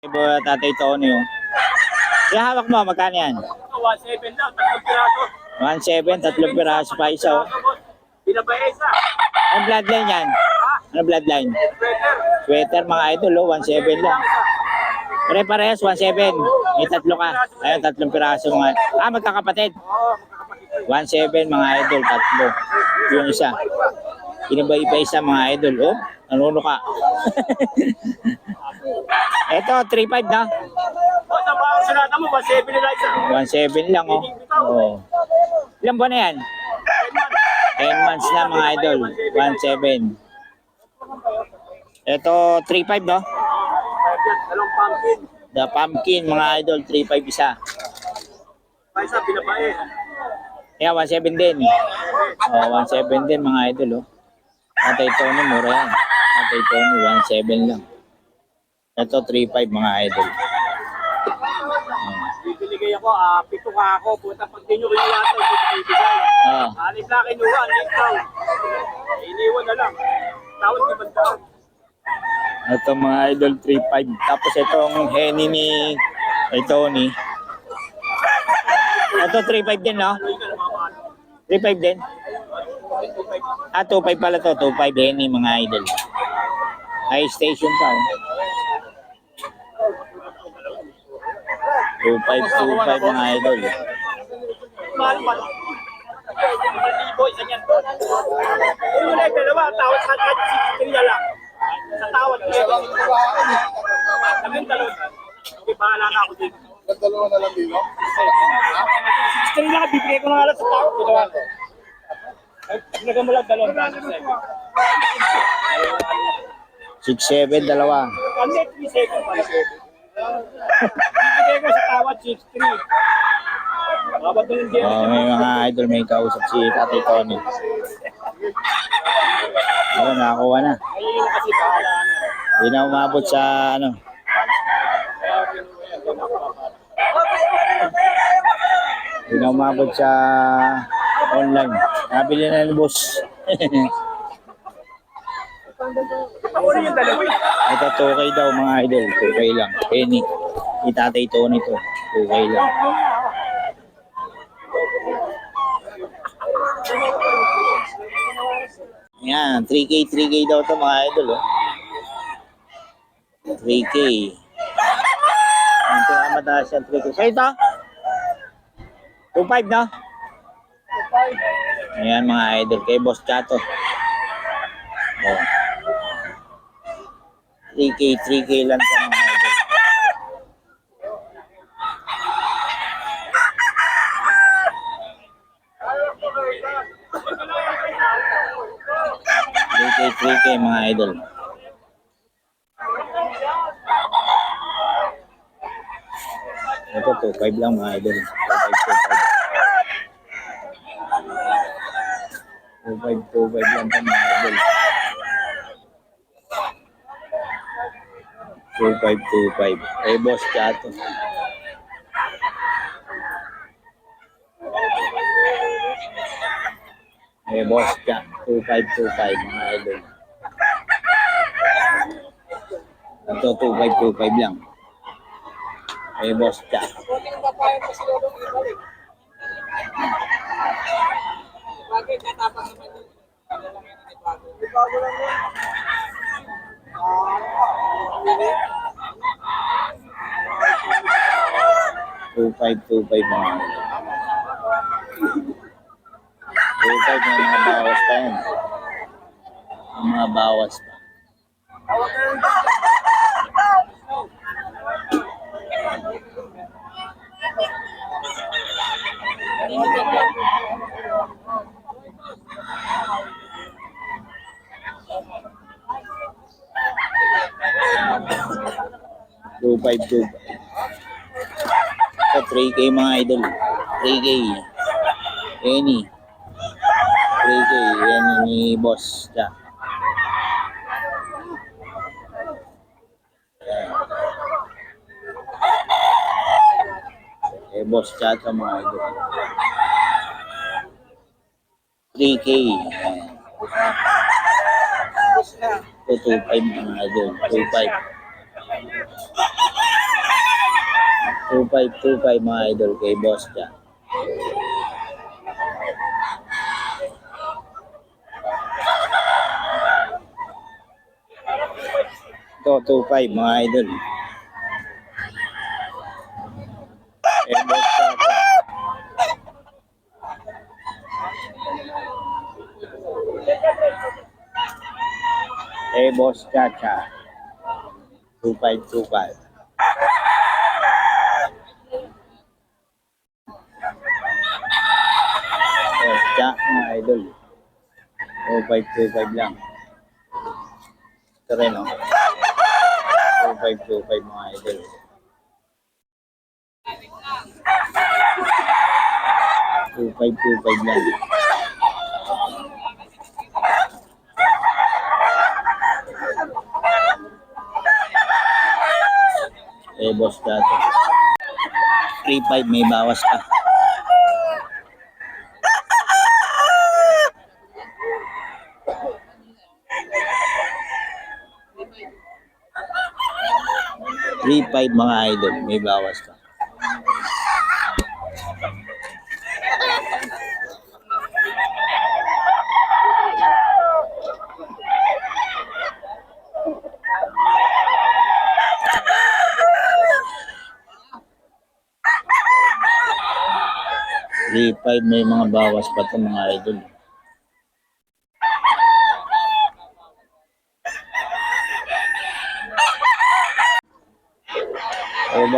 Ibo tatay Tony oh. Kaya hawak mo, magkano yan? 1.7 lang, tatlong piraso. 1.7, tatlong piraso pa isa oh. Binabay isa. Ano bloodline yan? Ano bloodline? Sweater. Sweater mga idol oh, 1.7 lang. Pare-parehas, 1.7. May tatlo ka. Ayun, tatlong piraso mga. Ah, magkakapatid. Oo, 1.7 mga idol, tatlo. Yung isa. Inibay pa isa mga idol. Oh, nanuno ka. Ito, 3.5 na. O, sa mga sinata mo, 1.7 nila isa. 1.7 lang oh. oh. Ilang buwan na yan? 10 months na mga idol. 1.7. Ito, 3.5 no? Dalawang pumpkin. The pumpkin mga idol, 3.5 isa. Pa isa, binabay. Kaya 1.7 din. Oh, 1.7 din mga idol oh. Atay Tony, mura yan. Atay Tony, 1.7 lang. Ito, 3.5 mga idol. Bibinigay ako, ah, pito ka ako. Puta, pag di nyo ko bibigay. Oh. Anim na kinuha, anim daw. Iniwan na lang. Tawad di bandaan. Ito mga idol 3.5. Tapos itong Henny ni kay Tony. Ito 3.5 din no? Ano yun, ano mga mahal? 3.5 din. Ah, 2.5 pala to. 2.5 Henny mga idol. High station pa. Oh. 2525 mga idol. Nagdalawa na lang dito? 63 lang, bibigay ko na alat sa tao. Dalawa. Nagamulag dalawa. 6-7, dalawa. Ano, 3-7 pala. Bibigay ko sa tawad, 63. Babad na yung Oh, may mga idol may kausap si Tatay Tony. Ayun, nakakuha na. Ayun na kasi bahala na. Hindi na umabot sa ano. Hindi na umabot sa online. Nabili na ni boss. Ako rin yung dalawa. eh. Ito 2K daw mga idol. 2K lang. Penny. Ni Tatay Tony to. 2K lang. Yan. 3K, 3K daw to mga idol. Oh. 3K. Ang pinakamataas yan, 3K. So ito? 2.5 na? Ayan mga idol. Kay Boss Chato. Oh. 3K, 3K lang sa mga idol. Three K, 3K mga idol. Ito, 2.5 lang mga idol. 2.5, 2.5. 2.5 lang ito mga idol. 2525. Kay Boss Chato. Kay Boss Chato. 2525 mga idol. Ito 2525 lang. Kay Boss Chato. Bakit natapang naman yun? Bago lang yun. Ah, 2.5, 2.5 naman. mga bawas pa yun. May mga bawas pa. Two five two five. Ito, 3K mga idol. 3K. Any. 3K. Yan ni boss. Ja. Eh, boss chat sa mga idol. 3K. Ito, 2.5 mga idol. 2.5. 2525 mga idol kay boss dyan. Ito, 25 mga idol. Eh, boss Chacha. Eh, boss Chacha. 2525. Oh, Jack mga idol. 2525 lang. Ito rin, oh. 2525 mga idol. Two five two five lang. Eh, boss dati. 3-5 may bawas pa. Three five mga idol, may bawas pa. Three five may mga bawas pa to mga idol.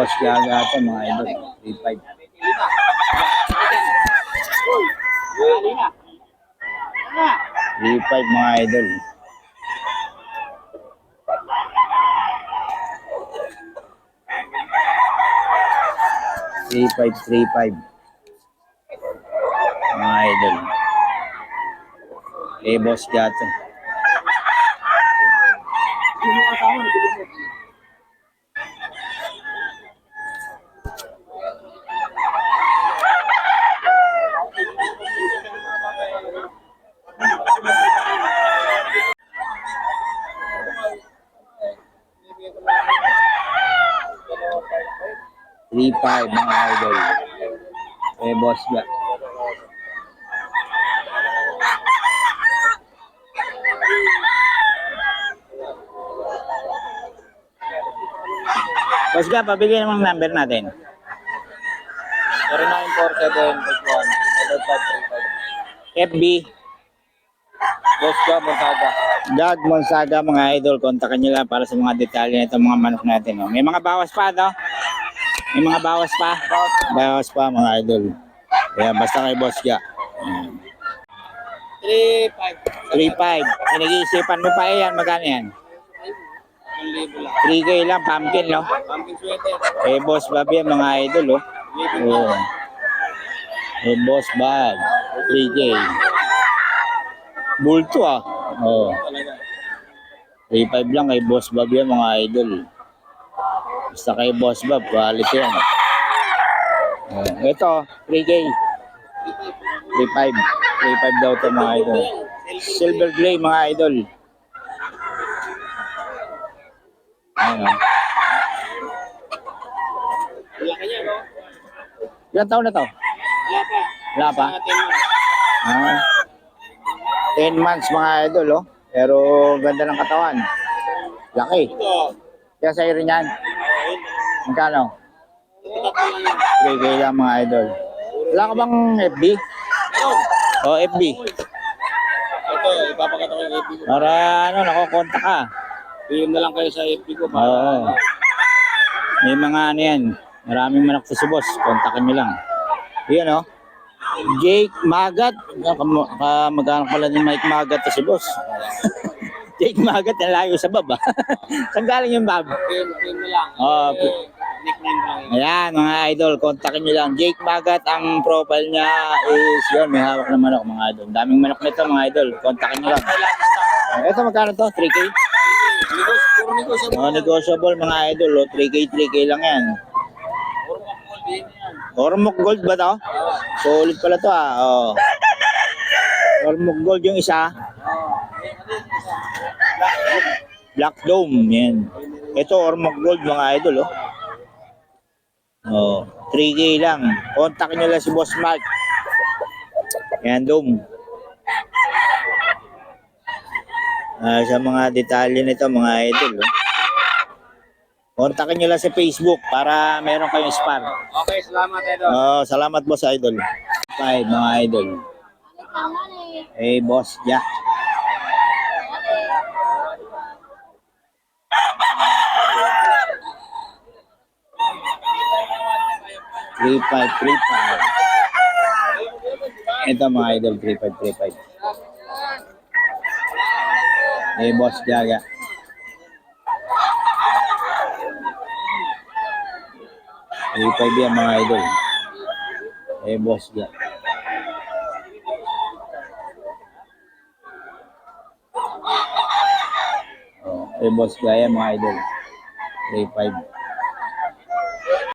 Gaga to mga idol. Three five. Three five mga idol. Three five, three five. Mga idol. Eh, boss gato. Three five mga idol. Eh, boss ga. Boss ga, pabigyan ng number natin. 0947 FB, Boss ka, Montada. Doug Monsaga, mga idol, kontakin nyo lang para sa mga detalye na itong mga manok natin. Oh. May mga bawas pa, no? May mga bawas pa. Bawas pa, mga idol. Kaya basta kay Boss Ga. Ayan. 3-5. 3.5. Pinag-iisipan mo pa yan, magkano yan? 1,000 lang. 3K lang, pumpkin, no? Pumpkin sweater. Eh, Boss Bob yan, mga idol, oh. 1,000 Oo. Eh, Boss Bob. 3K. Bulto, ah. Oo. talaga. 3.5 lang kay Boss Bob yan mga idol. Basta kay Boss Bob, quality yan. Uh, ito, 3K. 3.5. 3.5 daw to mga idol. Silver gray mga idol. Niya, no? Ilang taon na to? Wala pa. Wala pa? Sa atin yun. Ah, 10 months mga idol, oh. Pero ganda ng katawan. Laki. Ito. Kaya sa'yo rin yan. Magkano? Ito tatlo lang yan. 3K lang mga idol. Wala ka bang FB? O FB? Ito, ipapakita ko yung FB ko. Para ano, nakukontak ka. PM na lang kayo sa FB ko. Oo. Para, May mga ano yan. Maraming manok to si boss. Kontakin nyo lang. Yan o. Jake Magat. Kam- Kamag-anak pala ni Mike Magat to si boss. Jake Magat, ang layo sa baba. Saan galing yung bab? PM, PM na lang. Oo. Eh, nickname lang. Ayan, mga idol, kontakin nyo lang. Jake Magat, ang profile niya is yun, may hawak na manok, mga idol. Daming manok nito, mga idol. Kontakin nyo lang. Ito, magkano to? 3K? Negos, puro negosyo. Oh, negotiable, mga idol. Oh. 3K, 3K lang yan. Ormok Gold ba to? Solid pala to ah. Oh. Ormok Gold yung isa. Oo. Eh, ano yun isa? Black Dome. Yan. Ito Ormok Gold mga idol oh. Oh, 3K lang. Contact nyo lang si Boss Mark. Yan, Dom. Ah, sa mga detalye nito, mga idol. Oh. Kontakin nyo lang sa Facebook para meron kayong spar. Okay, salamat, Edo. Oh, salamat boss idol. Five mga idol. Eh, boss Jack. Three five, three five. Ito mga idol, three five, three five. Eh, boss Jaga. Three five yan mga idol. Eh, boss Jack. Oh, eh, boss Gaya mga idol. 3-5.